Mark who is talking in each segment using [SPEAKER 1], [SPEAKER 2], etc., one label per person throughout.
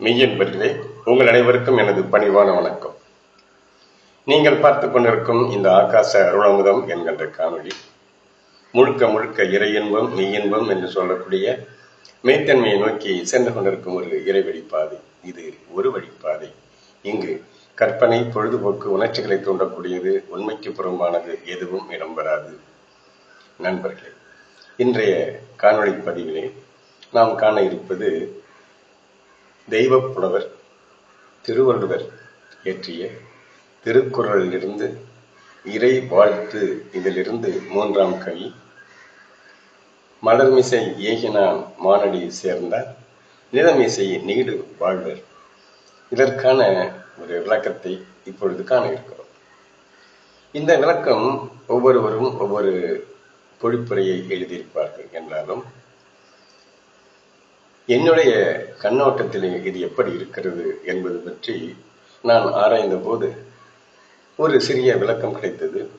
[SPEAKER 1] மெய்யன்பர்களே உங்கள் அனைவருக்கும் எனது பணிவான வணக்கம். நீங்கள் பார்த்து கொண்டிருக்கும் இந்த ஆகாச அருளமுதம் என்கின்ற காணொளி முழுக்க முழுக்க இறையின்பம் மெய்யின்பம் என்று சொல்லக்கூடிய மெய்த்தன்மையை நோக்கி சென்று கொண்டிருக்கும் ஒரு இறை பாதை. இது ஒரு வழிப்பாதை இங்கு கற்பனை பொழுதுபோக்கு உணர்ச்சிகளை தூண்டக்கூடியது உண்மைக்கு புறம்பானது எதுவும் இடம்பெறாது. நண்பர்களே இன்றைய காணொளி பதிவிலே நாம் காண இருப்பது தெய்வ புலவர் திருவள்ளுவர் இயற்றிய திருக்குறளிலிருந்து இறை வாழ்த்து இதிலிருந்து மூன்றாம் கை. மலர்மிசை ஏகினான் மானடி சேர்ந்தார் நிலமிசை நீடு வாழ்வர். இதற்கான ஒரு விளக்கத்தை இப்பொழுது காண இருக்கிறோம். இந்த விளக்கம் ஒவ்வொருவரும் ஒவ்வொரு பொழிப்புரையை எழுதியிருப்பார்கள் என்றாலும் என்னுடைய கண்ணோட்டத்திலே இது எப்படி இருக்கிறது என்பது பற்றி நான் ஆராய்ந்த போது ஒரு சிறிய விளக்கம் கிடைத்தது.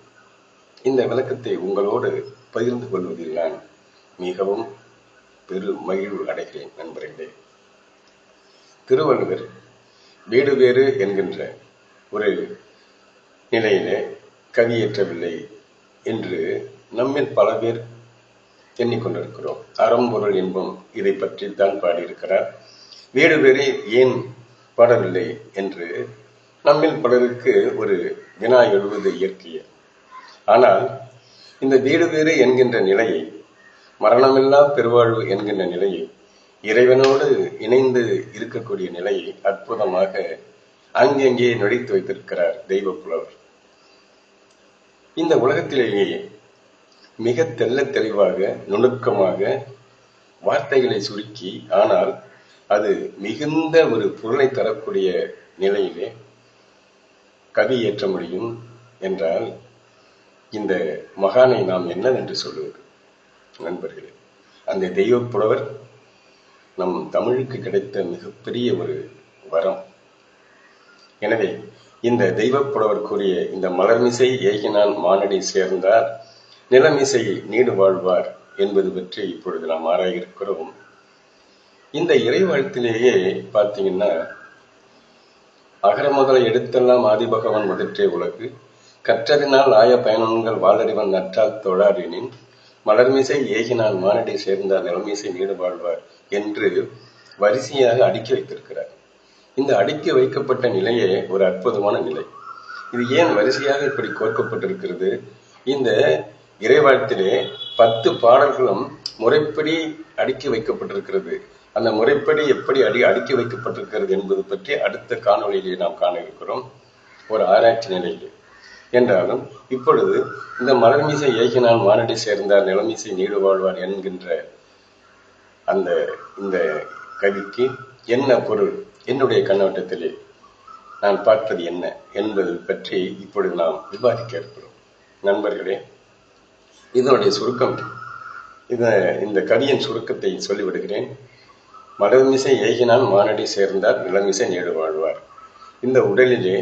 [SPEAKER 1] இந்த விளக்கத்தை உங்களோடு பகிர்ந்து கொள்வதில் நான் மிகவும் பெரு மகிழ்வு அடைகிறேன் நண்பர்களே. திருவள்ளுவர் வீடு வேறு என்கின்ற ஒரு நிலையிலே கவியேற்றவில்லை என்று நம்மில் பல பேர் எண்ணிக்கொண்டிருக்கிறோம். அறம்பொருள் இன்பம் இதை பற்றி தான் பாடியிருக்கிறார். வீடு வேறு ஏன் பாடவில்லை என்று நம்மில் பலருக்கு ஒரு வினா எழுவது இயற்கைய. ஆனால் இந்த வீடு வேறு என்கின்ற நிலையை மரணமில்லா பெருவாழ்வு என்கின்ற நிலையை இறைவனோடு இணைந்து இருக்கக்கூடிய நிலையை அற்புதமாக அங்கங்கே நொடித்து வைத்திருக்கிறார் தெய்வ புலவர் இந்த உலகத்திலேயே மிக தெல்ல தெளிவாக நுணுக்கமாக வார்த்தைகளை சுருக்கி ஆனால் அது மிகுந்த ஒரு பொருளை தரக்கூடிய நிலையிலே கவி ஏற்ற முடியும் என்றால் இந்த மகானை நாம் என்னவென்று சொல்லுவது நண்பர்களே அந்த தெய்வ புலவர் நம் தமிழுக்கு கிடைத்த மிகப்பெரிய ஒரு வரம். எனவே இந்த தெய்வ புலவர் கூறிய இந்த மலர்மிசை ஏகினான் மானடி சேர்ந்தார். நிலமிசை நீடு வாழ்வார் என்பது பற்றி இப்பொழுது நாம் ஆராய இருக்கிறோம் இந்த இறைவாழ்த்திலேயே பார்த்தீங்கன்னா அகர முதல எடுத்தெல்லாம் ஆதிபகவன் முதற்றே உலகு. கற்றதினால் ஆய பயணங்கள் வாழறிவன் நற்றால் தொழாரினின் மலர்மிசை ஏகினான் மானடி சேர்ந்தார் நிலமிசை நீடு வாழ்வார் என்று வரிசையாக அடுக்கி வைத்திருக்கிறார். இந்த அடுக்கி வைக்கப்பட்ட நிலையே ஒரு அற்புதமான நிலை. இது ஏன் வரிசையாக இப்படி கோர்க்கப்பட்டிருக்கிறது? இந்த இறைவாழ்த்திலே பத்து பாடல்களும் முறைப்படி அடுக்கி வைக்கப்பட்டிருக்கிறது. அந்த முறைப்படி எப்படி அடி அடுக்கி வைக்கப்பட்டிருக்கிறது என்பது பற்றி அடுத்த காணொளியிலே நாம் காண இருக்கிறோம். ஒரு ஆராய்ச்சி நிலையில். என்றாலும் இப்பொழுது இந்த மலர்மிசை ஏகினான் மானடி சேர்ந்தார் நிலமிசை நீடு வாழ்வார் என்கின்ற அந்த இந்த கவிக்கு என்ன பொருள்? என்னுடைய கண்ணோட்டத்திலே நான் பார்ப்பது என்ன என்பது பற்றி இப்பொழுது நாம் விவாதிக்க இருக்கிறோம். நண்பர்களே இதனுடைய சுருக்கம். இதை இந்த கவியின் சுருக்கத்தை சொல்லிவிடுகிறேன். மலர்மிசை ஏகினான் மானடி சேர்ந்தார் இளமிசை நேடு வாழ்வார். இந்த உடலிலே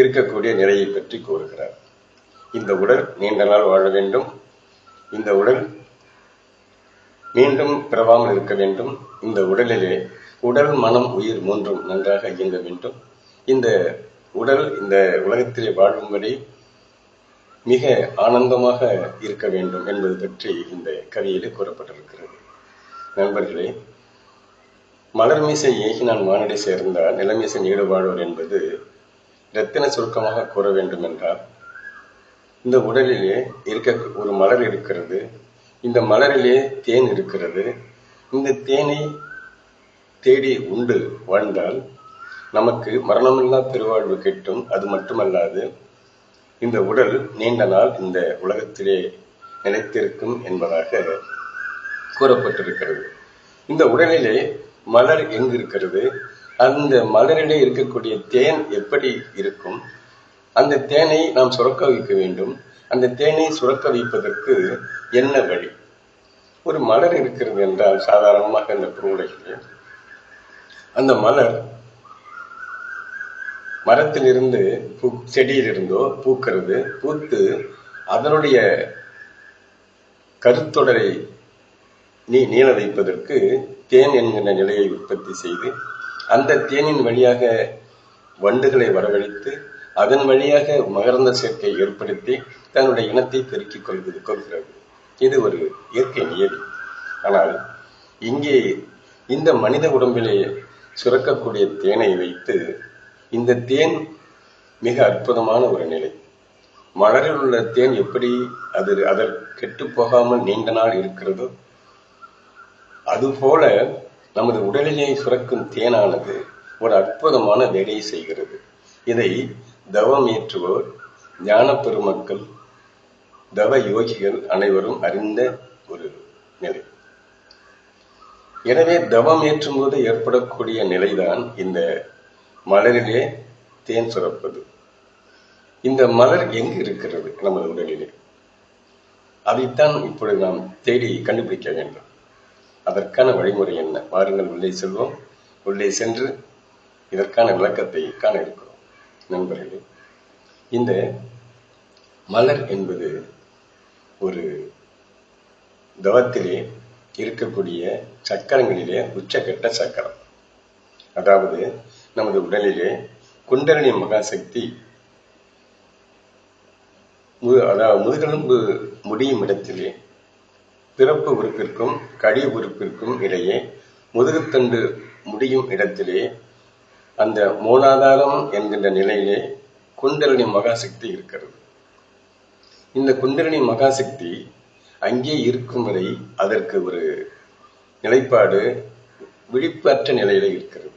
[SPEAKER 1] இருக்கக்கூடிய நிலையை பற்றி கூறுகிறார். இந்த உடல் நீண்ட நாள் வாழ வேண்டும். இந்த உடல் மீண்டும் பிறவாமல் இருக்க வேண்டும். இந்த உடலிலே உடல் மனம் உயிர் மூன்றும் நன்றாக இயங்க வேண்டும். இந்த உடல் இந்த உலகத்திலே வாழும்படி மிக ஆனந்தமாக இருக்க வேண்டும் என்பது பற்றி இந்த கவியிலே கூறப்பட்டிருக்கிறது. நண்பர்களே மலர்மீசை ஏகினான் மானடி சேர்ந்த நிலமீசை நீடு என்பது இரத்தின சுருக்கமாக கூற வேண்டும் என்றால் இந்த உடலிலே இருக்க ஒரு மலர் இருக்கிறது. இந்த மலரிலே தேன் இருக்கிறது. இந்த தேனை தேடி உண்டு வாழ்ந்தால் நமக்கு மரணமில்லா பெருவாழ்வு கிட்டும். அது மட்டுமல்லாது இந்த உடல் நீண்ட நாள் இந்த உலகத்திலே நிலைத்திருக்கும் என்பதாக கூறப்பட்டிருக்கிறது. இந்த உடலிலே மலர் எங்கு இருக்கிறது அந்த மலரிலே இருக்கக்கூடிய தேன் எப்படி இருக்கும்? அந்த தேனை நாம் சுரக்க வைக்க வேண்டும். அந்த தேனை சுரக்க வைப்பதற்கு என்ன வழி? ஒரு மலர் இருக்கிறது என்றால் சாதாரணமாக இந்த பூவுலகில் அந்த மலர் மரத்திலிருந்து பூ செடியிலிருந்தோ பூக்கிறது பூத்து அதனுடைய கருத்தொடரை நீ நீள வைப்பதற்கு தேன் என்கின்ற நிலையை உற்பத்தி செய்து அந்த தேனின் வழியாக வண்டுகளை வரவழைத்து அதன் வழியாக மகரந்த சேர்க்கை ஏற்படுத்தி தன்னுடைய இனத்தை பெருக்கிக் கொள்வது கொள்கிறது இது ஒரு இயற்கை நியதி. ஆனால் இங்கே இந்த மனித உடம்பிலே சுரக்கக்கூடிய தேனை வைத்து இந்த தேன் மிக அற்புதமான ஒரு நிலை. மலரில் உள்ள தேன் எப்படி அது அதர் கெட்டு போகாமல் நீண்ட நாள் இருக்கிறதோ அதுபோல நமது உடலிலே சுரக்கும் தேனானது ஒரு அற்புதமான வேலையை செய்கிறது. இதை தவம் ஏற்றுவோர் ஞான பெருமக்கள் தவ யோகிகள் அனைவரும் அறிந்த ஒரு நிலை. எனவே தவம் ஏற்றும் போது ஏற்படக்கூடிய நிலைதான் இந்த மலரிலே தேன் சுரப்பது. இந்த மலர் எங்கு இருக்கிறது நமது உடலிலே? அதைத்தான் இப்பொழுது நாம் தேடி கண்டுபிடிக்க வேண்டும். அதற்கான வழிமுறை என்ன? வாருங்கள் உள்ளே செல்வோம். உள்ளே சென்று இதற்கான விளக்கத்தை காண இருக்கிறோம். நண்பர்களே இந்த மலர் என்பது ஒரு தவத்திலே இருக்கக்கூடிய சக்கரங்களிலே உச்சக்கட்ட சக்கரம். அதாவது நமது உடலிலே குண்டரணி மகாசக்தி மு- அதாவது முதுகெலும்பு முடியும் இடத்திலே பிறப்பு உறுப்பிற்கும் கடி உறுப்பிற்கும் இடையே முதுகுத்தண்டு முடியும் இடத்திலே அந்த மூலாதாரம் என்கின்ற நிலையிலே குண்டரணி மகாசக்தி இருக்கிறது. இந்த குண்டரணி மகாசக்தி அங்கே இருக்கும் வரை அதற்கு ஒரு நிலைப்பாடு விழிப்பற்ற நிலையில இருக்கிறது.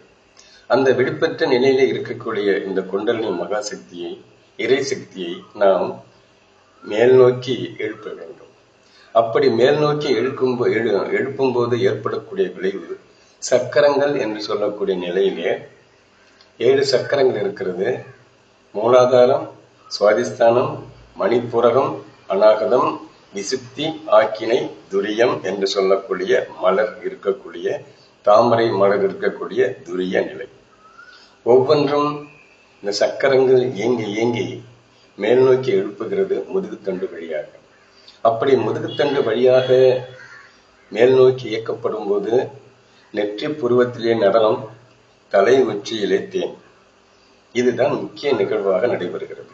[SPEAKER 1] அந்த விழிப்பற்ற நிலையில இருக்கக்கூடிய இந்த குண்டலினி மகாசக்தியை இறை சக்தியை நாம் மேல் நோக்கி எழுப்ப வேண்டும். அப்படி மேல் நோக்கி எழுக்கும் எழு எழுப்பும் போது ஏற்படக்கூடிய விளைவு சக்கரங்கள் என்று சொல்லக்கூடிய நிலையிலே ஏழு சக்கரங்கள் இருக்கிறது. மூலாதாரம் சுவாதிஸ்தானம் மணிப்புரகம் அநாகதம் விசுப்தி ஆக்கினை துரியம் என்று சொல்லக்கூடிய மலர் இருக்கக்கூடிய தாமரை மலர் இருக்கக்கூடிய துரிய நிலை. ஒவ்வொன்றும் இந்த சக்கரங்கள் இயங்கி இயங்கி மேல் நோக்கி எழுப்புகிறது முதுகுத்தண்டு வழியாக. அப்படி முதுகுத்தண்டு வழியாக மேல் நோக்கி இயக்கப்படும் போது நெற்றி புருவத்திலே நடனம் தலை உச்சியிலே தேன் இதுதான் முக்கிய நிகழ்வாக நடைபெறுகிறது.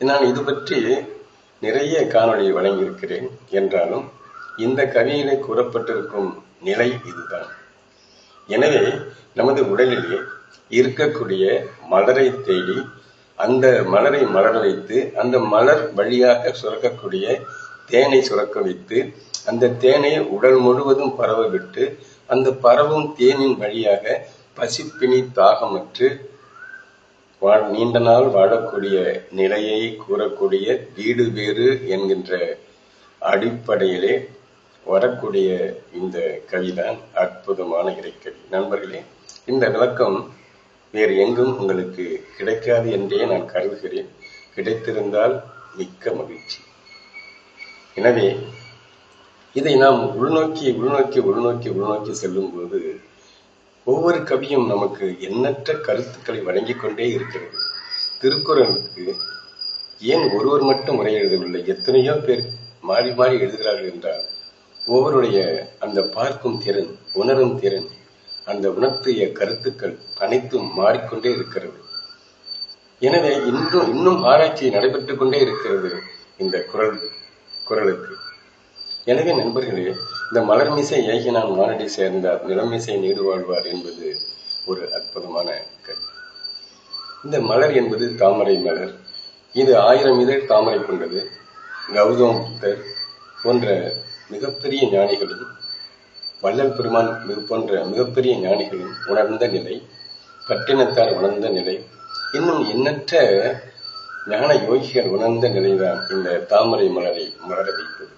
[SPEAKER 1] நான் இது பற்றி நிறைய காணொளி வழங்கியிருக்கிறேன். என்றாலும் இந்த கவியிலே கூறப்பட்டிருக்கும் நிலை இதுதான். எனவே நமது உடலிலே இருக்கக்கூடிய மலரை தேடி அந்த மலரை மலர வைத்து அந்த மலர் வழியாக சுரக்கக்கூடிய தேனை சுரக்க வைத்து அந்த தேனை உடல் முழுவதும் பரவ விட்டு அந்த பரவும் தேனின் வழியாக பசிப்பினி தாகமற்று வாழ் நீண்ட நாள் வாழக்கூடிய நிலையை கூறக்கூடிய வீடு வேறு என்கின்ற அடிப்படையிலே வரக்கூடிய இந்த கவிதான் அற்புதமான இறைக்கவி. நண்பர்களே இந்த விளக்கம் வேறு எங்கும் உங்களுக்கு கிடைக்காது என்றே நான் கருதுகிறேன். கிடைத்திருந்தால் மிக்க மகிழ்ச்சி. எனவே இதை நாம் உள்நோக்கி உள்நோக்கி உள்நோக்கி உள்நோக்கி செல்லும்போது ஒவ்வொரு கவியும் நமக்கு எண்ணற்ற கருத்துக்களை வழங்கிக் கொண்டே இருக்கிறது. திருக்குறளுக்கு ஏன் ஒருவர் மட்டும் உரை எழுதவில்லை? எத்தனையோ பேர் மாறி மாறி எழுதுகிறார்கள் என்றால் ஒவ்வொருடைய அந்த பார்க்கும் திறன் உணரும் திறன் அந்த உணர்த்திய கருத்துக்கள் அனைத்தும் மாறிக்கொண்டே இருக்கிறது. எனவே இன்னும் இன்னும் ஆராய்ச்சி நடைபெற்றுக் கொண்டே இருக்கிறது இந்த குரல் குரலுக்கு. எனவே நண்பர்களே இந்த மலர்மிசை ஏகினான் மானடி சேர்ந்தார் நிலமிசை நீடு வாழ்வார் என்பது ஒரு அற்புதமான கல்வி இந்த மலர் என்பது தாமரை மலர். இது ஆயிரம் இதழ் தாமரை கொண்டது. கௌதம் புத்தர் போன்ற மிகப்பெரிய ஞானிகளும் வள்ளல் பெருமான் போன்ற மிகப்பெரிய ஞானிகள் உணர்ந்த நிலை பட்டினத்தார் உணர்ந்த நிலை இன்னும் எண்ணற்ற ஞான யோகிகள் உணர்ந்த நிலைதான் இந்த தாமரை மலரை மலர வைப்பது.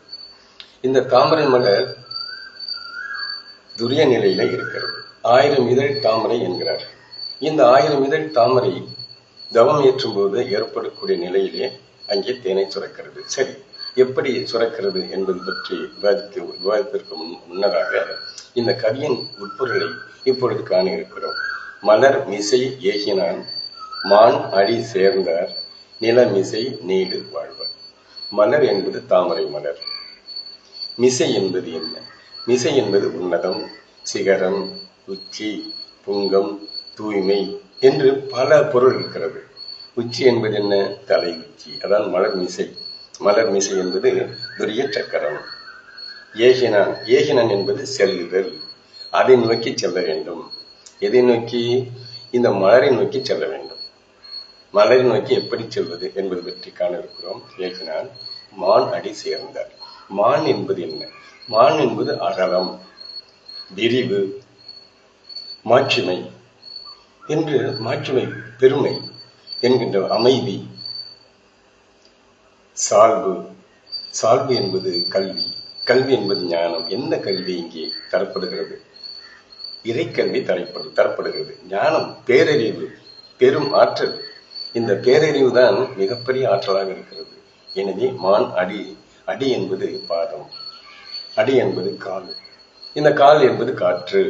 [SPEAKER 1] இந்த தாமரை மலர் துரிய நிலையில இருக்கிறது. ஆயிரம் இதழ் தாமரை என்கிறார். இந்த ஆயிரம் இதழ் தாமரை தவம் ஏற்றும் போது ஏற்படக்கூடிய நிலையிலே அங்கே தேனை சுரக்கிறது. சரி எப்படி சுரக்கிறது என்பது பற்றி விவாதித்து விவாதத்திற்கு முன்- முன்னதாக இந்த கவியின் உட்பொருளை இப்பொழுது காண இருக்கிறோம் மலர் மிசை ஏகினான் மான் அடி சேர்ந்தார் நிலமிசை நீடு வாழ்வார். மலர் என்பது தாமரை மலர். மிசை என்பது என்ன? மிசை என்பது உன்னதம் சிகரம் உச்சி புங்கம் தூய்மை என்று பல பொருள் இருக்கிறது. உச்சி என்பது என்ன? தலை உச்சி. அதான் மலர் மிசை. மலர் மிசை என்பது துரிய சக்கரம். ஏகினான் ஏகினான் என்பது செல்லுதல். அதை நோக்கி செல்ல வேண்டும். எதை நோக்கி? இந்த மலரை நோக்கி செல்ல வேண்டும். மலரை நோக்கி எப்படி செல்வது என்பது பற்றி காண இருக்கிறோம் ஏகினான் மான் அடி சேர்ந்தார். மான் என்பது என்ன? மான் என்பது அகலம் விரிவு மாட்சிமை. என்று மாட்சிமை பெருமை என்கின்ற அமைதி சால்பு. சால்பு என்பது கல்வி. கல்வி என்பது ஞானம். என்ன கல்வி இங்கே தரப்படுகிறது? இறைக்கல்வி தரப்படு தரப்படுகிறது. ஞானம் பேரறிவு பெரும் ஆற்றல். இந்த பேரறிவு தான் மிகப்பெரிய ஆற்றலாக இருக்கிறது. எனவே மான் அடி அடி என்பது பாதம். அடி என்பது கால். இந்த கால் என்பது காற்று.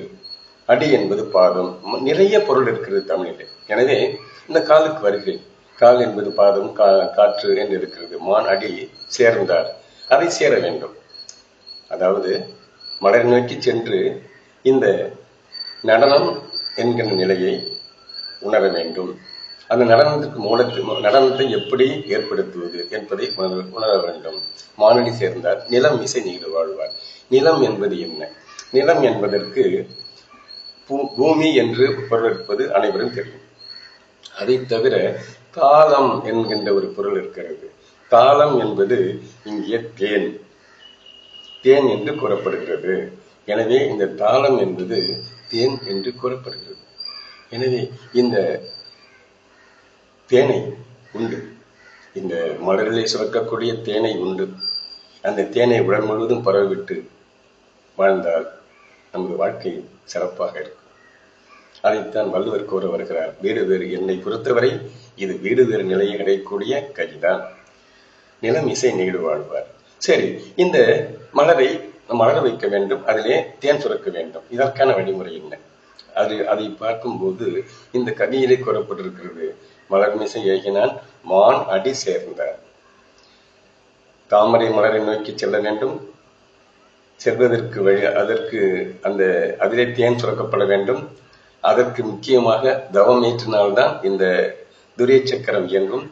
[SPEAKER 1] அடி என்பது பாதம். நிறைய பொருள் இருக்கிறது தமிழில். எனவே இந்த காலுக்கு வருகிறேன். கால் என்பது பாதம் கா காற்று என்று இருக்கிறது. மான் அடி சேர்ந்தார். அதை சேர வேண்டும். அதாவது மலர் நோக்கி சென்று இந்த நடனம் என்கிற நிலையை உணர வேண்டும். அந்த நடனத்துக்கு மூலத்தில் நடனத்தை எப்படி ஏற்படுத்துவது என்பதை உணர உணர வேண்டும். மானடி சேர்ந்தார். நிலம் இசை நீடு வாழ்வார். நிலம் என்பது என்ன? நிலம் என்பதற்கு பூ- பூமி என்று பொருள் இருப்பது அனைவரும் தெரியும். அதை தவிர தாளம் என்கின்ற ஒரு பொருள் இருக்கிறது. தாளம் என்பது இங்கே தேன். தேன் என்று கூறப்படுகிறது. எனவே இந்த தாளம் என்பது தேன் என்று கூறப்படுகிறது. எனவே இந்த தேனை உண்டு. இந்த மலரிலே சுரக்கக்கூடிய தேனை உண்டு. அந்த தேனை உடல் முழுவதும் பரவிவிட்டு வாழ்ந்தால் நமது வாழ்க்கை சிறப்பாக இருக்கும். அதைத்தான் வள்ளுவர் கூற வருகிறார். வேறு வேறு என்னை பொறுத்தவரை இது வீடு வேறு நிலையை அடையக்கூடிய கதிதான். நிலம் இசை நீடு வாழ்வார் சரி இந்த மலரை மலர வைக்க வேண்டும் அதிலே தேன் சுரக்க வேண்டும். இதற்கான வழிமுறை என்ன? அது அதை பார்க்கும்போது இந்த கவியிலே கூறப்பட்டிருக்கிறது மலர் மிசை ஏகினான் மான் அடி சேர்ந்தார். தாமரை மலரை நோக்கி செல்ல வேண்டும். செல்வதற்கு வழி அதற்கு அந்த அதிலே தேன் சுரக்கப்பட வேண்டும். அதற்கு முக்கியமாக தவம் ஏற்றினால்தான் இந்த துரிய சக்கரம் இயங்கும்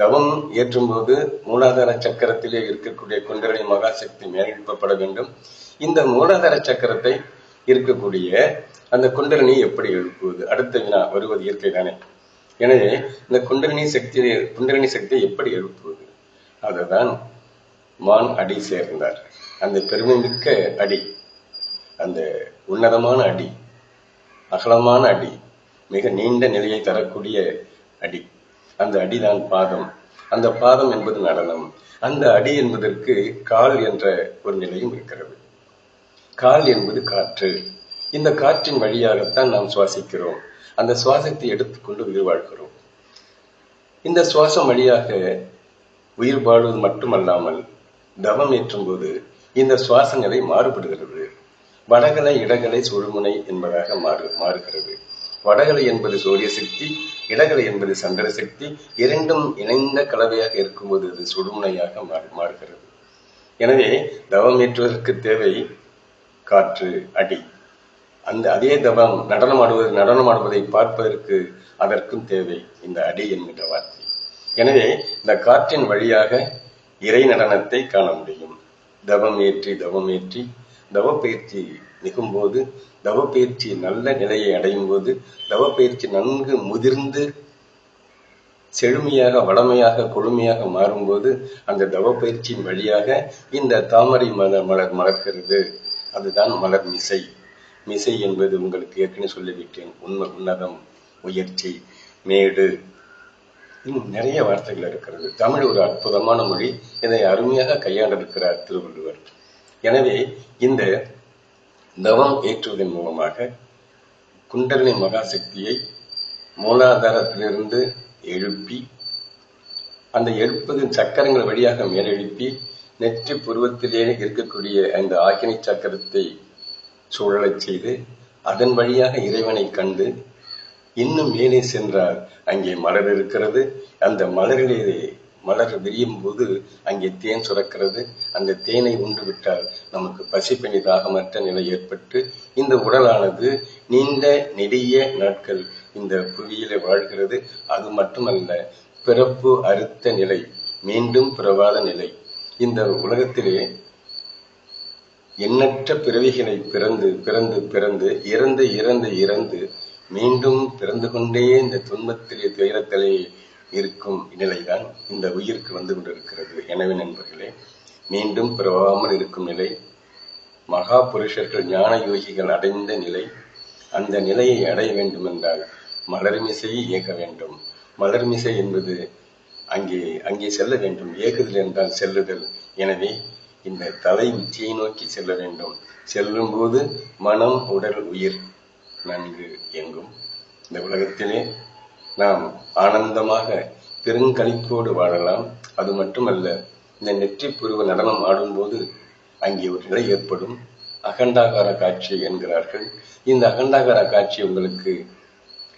[SPEAKER 1] தவம் ஏற்றும்போது மூலாதார சக்கரத்திலே இருக்கக்கூடிய குண்டலினி மகாசக்தி மேலெழுப்பப்பட வேண்டும். இந்த மூலாதார சக்கரத்தை இருக்கக்கூடிய அந்த குண்டலினி எப்படி எழுப்புவது? அடுத்த வினா வருவது இயற்கை தானே எனவே இந்த குண்டலினி சக்தி குண்டலினி சக்தியை எப்படி எழுப்புவது? அதுதான் மான் அடி சேர்ந்தார். அந்த பெருமைமிக்க அடி அந்த உன்னதமான அடி அகலமான அடி மிக நீண்ட நிலையை தரக்கூடிய அடி. அந்த அடிதான் பாதம். அந்த பாதம் என்பது நடனம். அந்த அடி என்பதற்கு கால் என்ற ஒரு நிலையும் இருக்கிறது. கால் என்பது காற்று. இந்த காற்றின் வழியாகத்தான் நாம் சுவாசிக்கிறோம். அந்த சுவாசத்தை எடுத்துக்கொண்டு உயிர் வாழ்கிறோம். இந்த சுவாசம் வழியாக உயிர் வாழ்வது மட்டுமல்லாமல் தவம் ஏற்றும் போது இந்த சுவாச நிலை மாறுபடுகிறது. வடகலை இடகலை சுழுமுனை என்பதாக மாறு மாறுகிறது. வடகலை என்பது சூரிய சக்தி இடகலை என்பது சந்திர சக்தி இரண்டும் இணைந்த கலவையாக இருக்கும்போது அது சுடுமுனையாக மாறு மாறுகிறது. எனவே தவம் ஏற்றுவதற்கு தேவை காற்று அடி. அந்த அதே தவம் நடனம் ஆடுவது நடனம் ஆடுவதை பார்ப்பதற்கு அதற்கும் தேவை இந்த அடி என்கின்ற வார்த்தை. எனவே இந்த காற்றின் வழியாக இறை நடனத்தை காண முடியும். தவம் ஏற்றி தவம் ஏற்றி தவப்பயிற்சி மிகும்போது தவப்பயிற்சி நல்ல நிலையை அடையும் போது தவப்பயிற்சி நன்கு முதிர்ந்து செழுமையாக வளமையாக கொழுமையாக மாறும்போது அந்த தவப்பயிற்சியின் வழியாக இந்த தாமரை மலர் மலர் மலர்கிறது. அதுதான் மலர் மிசை. மிசை என்பது உங்களுக்கு ஏற்கனவே சொல்லிவிட்டேன். உண்மை உன்னதம் உயர்ச்சி மேடு. இன்னும் நிறைய வார்த்தைகள் இருக்கிறது. தமிழ் ஒரு அற்புதமான மொழி. இதை அருமையாக கையாண்டிருக்கிறார் திருவள்ளுவர். எனவே இந்த தவம் ஏற்றுவதன் மூலமாக குண்டலினி மகாசக்தியை மூலாதாரத்திலிருந்து எழுப்பி அந்த எழுப்பது சக்கரங்கள் வழியாக மேலெழுப்பி நெற்றி புருவத்திலே இருக்கக்கூடிய அந்த ஆக்கினி சக்கரத்தை சுழலச் செய்து அதன் வழியாக இறைவனை கண்டு இன்னும் மேலே சென்றால் அங்கே மலர் இருக்கிறது. அந்த மலரிலே மலர் விரியும் போது அங்கே தேன் சுரக்கிறது. அந்த தேனை உண்டு விட்டால் நமக்கு பசிப்பனி தாகமற்ற நிலை ஏற்பட்டு இந்த உடலானது நீண்ட நெடிய நாட்கள் இந்த புவியிலே வாழ்கிறது. அது மட்டுமல்ல பிறப்பு அறுத்த நிலை மீண்டும் பிறவாத நிலை. இந்த உலகத்திலே எண்ணற்ற பிறவிகளை பிறந்து பிறந்து பிறந்து இறந்து இறந்து இறந்து மீண்டும் பிறந்து கொண்டே இந்த துன்பத்திலே துயரத்திலே இருக்கும் நிலைதான் இந்த உயிருக்கு வந்து கொண்டிருக்கிறது. எனவே நண்பர்களே மீண்டும் பிறவாமல் இருக்கும் நிலை மகா புருஷர்கள் ஞான யோகிகள் அடைந்த நிலை அந்த நிலையை அடைய வேண்டும் என்றால் மலர்மிசையை இயக்க வேண்டும். மலர்மிசை என்பது அங்கே அங்கே செல்ல வேண்டும். இயக்குதல் என்றால் செல்லுதல். எனவே இந்த தலை உச்சியை நோக்கி செல்ல வேண்டும். செல்லும் போது மனம் உடல் உயிர் நன்கு இயங்கும். இந்த உலகத்திலே நாம் ஆனந்தமாக பெருங்களிப்போடு வாழலாம். அது மட்டுமல்ல இந்த நெற்றி புருவ நடனம் ஆடும்போது அங்கே ஒரு நிலை ஏற்படும். அகண்டாகார காட்சி என்கிறார்கள். இந்த அகண்டாகார காட்சி உங்களுக்கு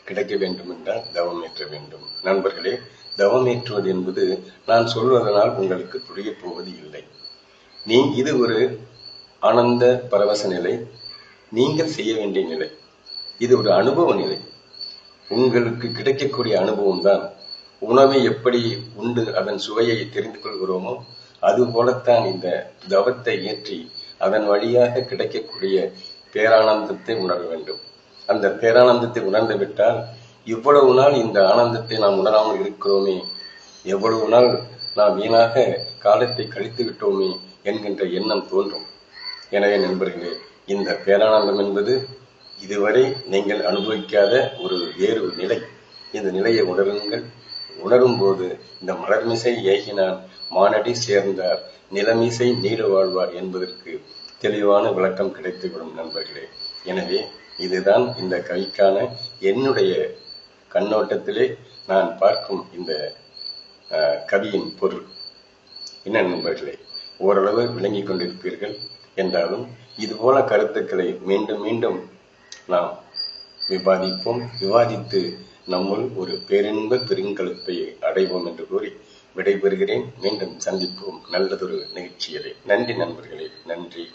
[SPEAKER 1] கிடைக்க வேண்டும் என்றால் தவம் ஏற்ற வேண்டும். நண்பர்களே தவம் ஏற்றுவது என்பது நான் சொல்வதனால் உங்களுக்கு புரியப் போவது இல்லை. நீ இது ஒரு ஆனந்த பரவச நிலை. நீங்கள் செய்ய வேண்டிய நிலை. இது ஒரு அனுபவ நிலை. உங்களுக்கு கிடைக்கக்கூடிய அனுபவம் தான் உணவை எப்படி உண்டு அதன் சுவையை தெரிந்து கொள்கிறோமோ அதுபோலத்தான் இந்த தவத்தை ஏற்றி அதன் வழியாக கிடைக்கக்கூடிய பேரானந்தத்தை உணர வேண்டும். அந்த பேரானந்தத்தை உணர்ந்து விட்டால் இவ்வளவு நாள் இந்த ஆனந்தத்தை நாம் உணராமல் இருக்கிறோமே எவ்வளவு நாள் நாம் வீணாக காலத்தை கழித்து விட்டோமே என்கின்ற எண்ணம் தோன்றும். எனவே நண்பர்களே இந்த பேரானந்தம் என்பது இதுவரை நீங்கள் அனுபவிக்காத ஒரு வேறு நிலை. இந்த நிலையை உணருங்கள். உணரும் போது இந்த மலர்மிசை ஏகினான் மானடி சேர்ந்தார். நிலமிசை நீடு வாழ்வார் என்பதற்கு தெளிவான விளக்கம் கிடைத்துவிடும் நண்பர்களே. எனவே இதுதான் இந்த கவிக்கான என்னுடைய கண்ணோட்டத்திலே நான் பார்க்கும் இந்த கவியின் பொருள். என்ன நண்பர்களே ஓரளவு விளங்கிக் கொண்டிருப்பீர்கள். என்றாலும் இதுபோல கருத்துக்களை மீண்டும் மீண்டும் நாம் விவாதிப்போம் விவாதித்து நம்முள் ஒரு பேரின்ப பெருங்கலப்பை அடைவோம் என்று கூறி விடைபெறுகிறேன். மீண்டும் சந்திப்போம். நல்லதொரு நிகழ்ச்சியிலே நன்றி நண்பர்களே. நன்றி.